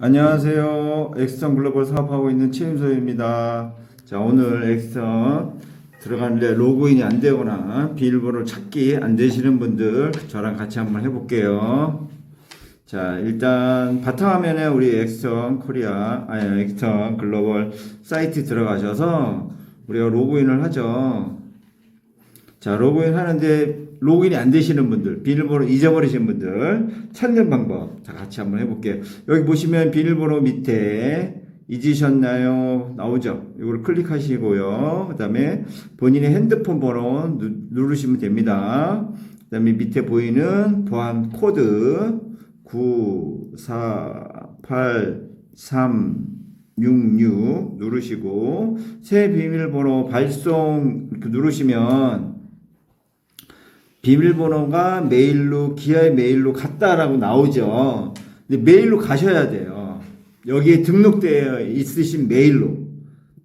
안녕하세요. 엑스턴 글로벌 사업하고 있는 최임소입니다. 자, 오늘 엑스턴 들어가는데 로그인이 안 되거나 비밀번호 찾기 안 되시는 분들 저랑 같이 한번 해볼게요. 자, 일단 바탕화면에 우리 엑스턴 코리아, 아니, 엑스턴 글로벌 사이트 들어가셔서 우리가 로그인을 하죠. 자, 로그인 하는데 로그인이 안 되시는 분들, 비밀번호 잊어버리신 분들 찾는 방법 다 같이 한번 해볼게요. 여기 보시면 비밀번호 밑에 잊으셨나요? 나오죠? 이걸 클릭하시고요. 그 다음에 본인의 핸드폰 번호 누, 누르시면 됩니다. 그 다음에 밑에 보이는 보안 코드 9, 4, 8, 3, 66 누르시고 새 비밀번호 발송 누르시면 비밀번호가 메일로 기아의 메일로 갔다라고 나오죠. 근데 메일로 가셔야 돼요. 여기에 등록되어 있으신 메일로.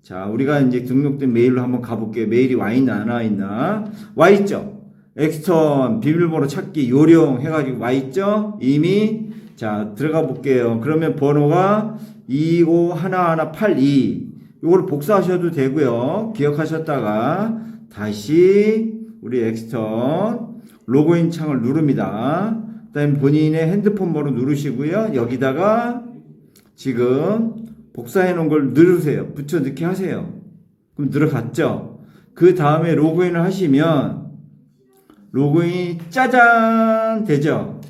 자, 우리가 이제 등록된 메일로 한번 가볼게요. 메일이 와 있나 안 와 있나? 와 있죠. 엑스턴 비밀번호 찾기 요령 해가지고 와 있죠. 이미 자 들어가 볼게요. 그러면 번호가 251182 이걸 복사하셔도 되고요. 기억하셨다가 다시 우리 엑스턴 로그인 창을 누릅니다. 그다음에 본인의 핸드폰 번호 누르시고요. 여기다가 지금 복사해 놓은 걸 누르세요. 붙여 넣기 하세요. 그럼 들어갔죠? 그 다음에 로그인을 하시면 로그인이 짜잔 되죠?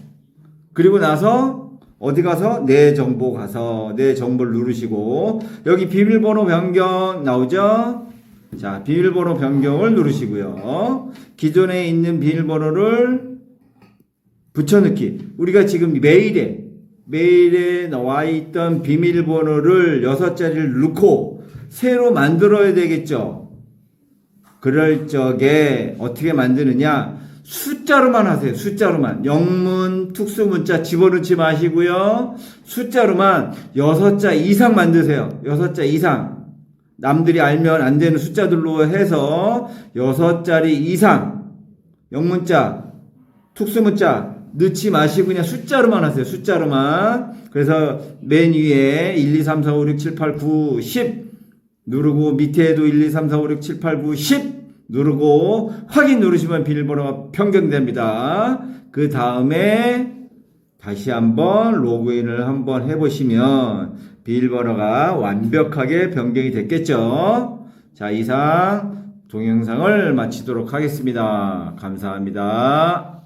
그리고 나서 어디 가서 내 정보 가서 내 정보를 누르시고 여기 비밀번호 변경 나오죠? 자, 비밀번호 변경을 누르시고요. 기존에 있는 비밀번호를 붙여넣기. 우리가 지금 메일에 메일에 나와 있던 비밀번호를 여섯 자리를 넣고 새로 만들어야 되겠죠. 그럴 적에 어떻게 만드느냐? 숫자로만 하세요. 숫자로만. 영문, 특수문자 집어넣지 마시고요. 숫자로만 여섯 자 이상 만드세요. 여섯 자 이상. 남들이 알면 안 되는 숫자들로 해서 여섯 자리 이상. 영문자, 특수문자 넣지 마시고 그냥 숫자로만 하세요. 숫자로만. 그래서 맨 위에 1, 2, 3, 4, 5, 6, 7, 8, 9, 10 누르고 밑에도 1, 2, 3, 4, 5, 6, 7, 8, 9, 10 누르고 확인 누르시면 비밀번호가 변경됩니다. 그 다음에 다시 한번 로그인을 한번 해보시면 비밀번호가 완벽하게 변경이 됐겠죠. 자, 이상 동영상을 마치도록 하겠습니다. 감사합니다.